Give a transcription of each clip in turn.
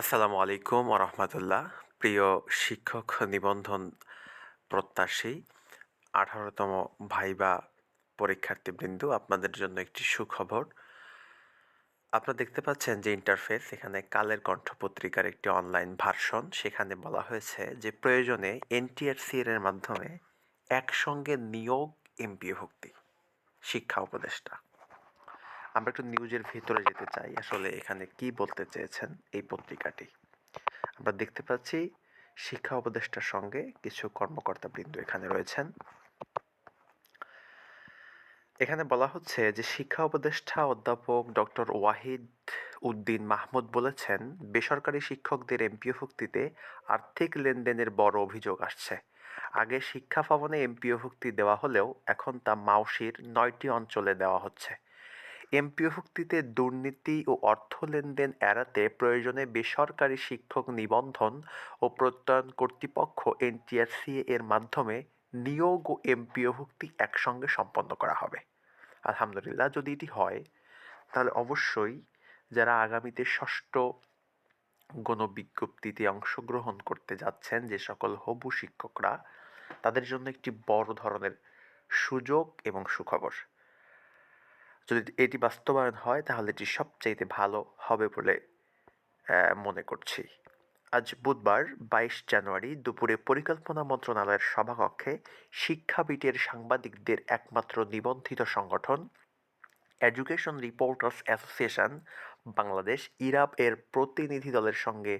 আসসালামু আলাইকুম রহমতুল্লাহ। প্রিয় শিক্ষক নিবন্ধন প্রত্যাশী, আঠারোতম ভাইবা পরীক্ষার্থীবৃন্দ, আপনাদের জন্য একটি সুখবর। আপনারা দেখতে পাচ্ছেন যে ইন্টারফেস এখানে কালের কণ্ঠ পত্রিকার একটি অনলাইন ভার্সন সেখানে বলা হয়েছে যে প্রয়োজনে এনটিআরসি এর মাধ্যমে একসঙ্গে নিয়োগ এমপিও ভুক্তি শিক্ষা উপদেষ্টা। আমরা একটু নিউজের ভিতরে যেতে চাই, আসলে এখানে কি বলতে চেয়েছেন এই পত্রিকাটি? আমরা দেখতে পাচ্ছি, শিক্ষা উপদেষ্টার সঙ্গে কিছু কর্মকর্তা বৃন্দ এখানে রয়েছেন। এখানে বলা হচ্ছে যে, শিক্ষা উপদেষ্টা অধ্যাপক ডক্টর ওয়াহিদ উদ্দিন মাহমুদ বলেছেন, বেসরকারি শিক্ষকদের এমপিও ভুক্তিতে আর্থিক লেনদেনের বড় অভিযোগ আসছে। আগে শিক্ষা ভবনে এমপিও ভুক্তি দেওয়া হলেও এখন তা মাউসির নয়টি অঞ্চলে দেওয়া হচ্ছে। এমপিওভুক্তিতে দুর্নীতি ও অর্থ লেনদেন এড়াতে প্রয়োজনে বেসরকারি শিক্ষক নিবন্ধন ও প্রত্যয়ন কর্তৃপক্ষ এনটিআরসি এর মাধ্যমে নিয়োগ ও এমপিওভুক্তি একসঙ্গে সম্পন্ন করা হবে। আলহামদুলিল্লাহ, যদি এটি হয়, তাহলে অবশ্যই যারা আগামীতে ষষ্ঠ গণবিজ্ঞপ্তিতে অংশগ্রহণ করতে যাচ্ছেন, যে সকল হবু শিক্ষকরা, তাদের জন্য একটি বড় ধরনের সুযোগ এবং সুখবর। যদি এটি বাস্তবায়ন হয়, তাহলে এটি সবচাইতে ভালো হবে বলে মনে করছি। আজ বুধবার, বাইশ জানুয়ারি, দুপুরে পরিকল্পনা মন্ত্রণালয়ের সভাকক্ষে শিক্ষাবিটের সাংবাদিকদের একমাত্র নিবন্ধিত সংগঠন education reporters association Bangladesh ERAB এর প্রতিনিধি দলের সঙ্গে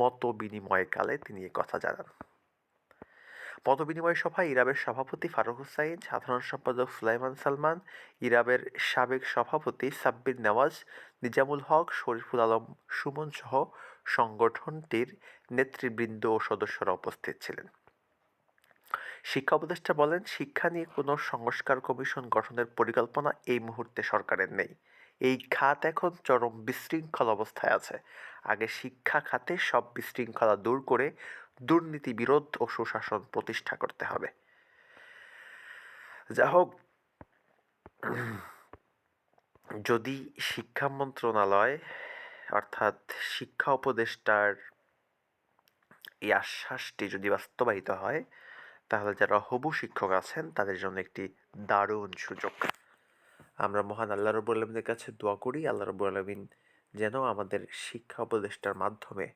মত বিনিময়কালে তিনি কথা জানান। মতবিনিময় সভায় ইরাবের সভাপতি ফারুক হুসাইন, সাধারণ সম্পাদক সুলাইমান সালমান, ইরাবের সাবেক সভাপতি সাব্বির নেওয়াজ, নিজামুল হক, শরীফুল আলম সুমন সহ সংগঠনটির নেতৃবৃন্দ ও সদস্যরা উপস্থিত ছিলেন। শিক্ষা উপদেষ্টা বলেন, শিক্ষা নিয়ে কোনো সংস্কার কমিশন গঠনের পরিকল্পনা এই মুহূর্তে সরকারের নেই। এই খাত এখন চরম বিশৃঙ্খল অবস্থায় আছে। আগে শিক্ষা খাতে সব বিশৃঙ্খলা দূর করে দুর্নীতি, বিরোধ ও সুশাসন প্রতিষ্ঠা করতে হবে। যা হোক, যদি শিক্ষা মন্ত্রণালয়, অর্থাৎ শিক্ষা উপদেষ্টার এই আশ্বাসটি যদি বাস্তবায়িত হয়, তাহলে যারা হবু শিক্ষক আছেন, তাদের জন্য একটি দারুণ সুযোগ। আমরা মহান আল্লাহ রবুল আলমিনের কাছে দোয়া করি, আল্লাহ রবুল আলমিন যেন আমাদের শিক্ষা উপদেষ্টার মাধ্যমে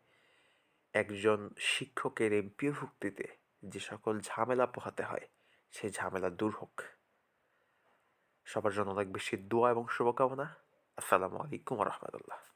একজন শিক্ষকের এমপিওভুক্তিতে যে সকল ঝামেলা পোহাতে হয় সেই ঝামেলা দূর হোক। সবার জন্য অনেক বেশি দোয়া এবং শুভকামনা। আসসালামু আলাইকুম রহমতুল্লাহ।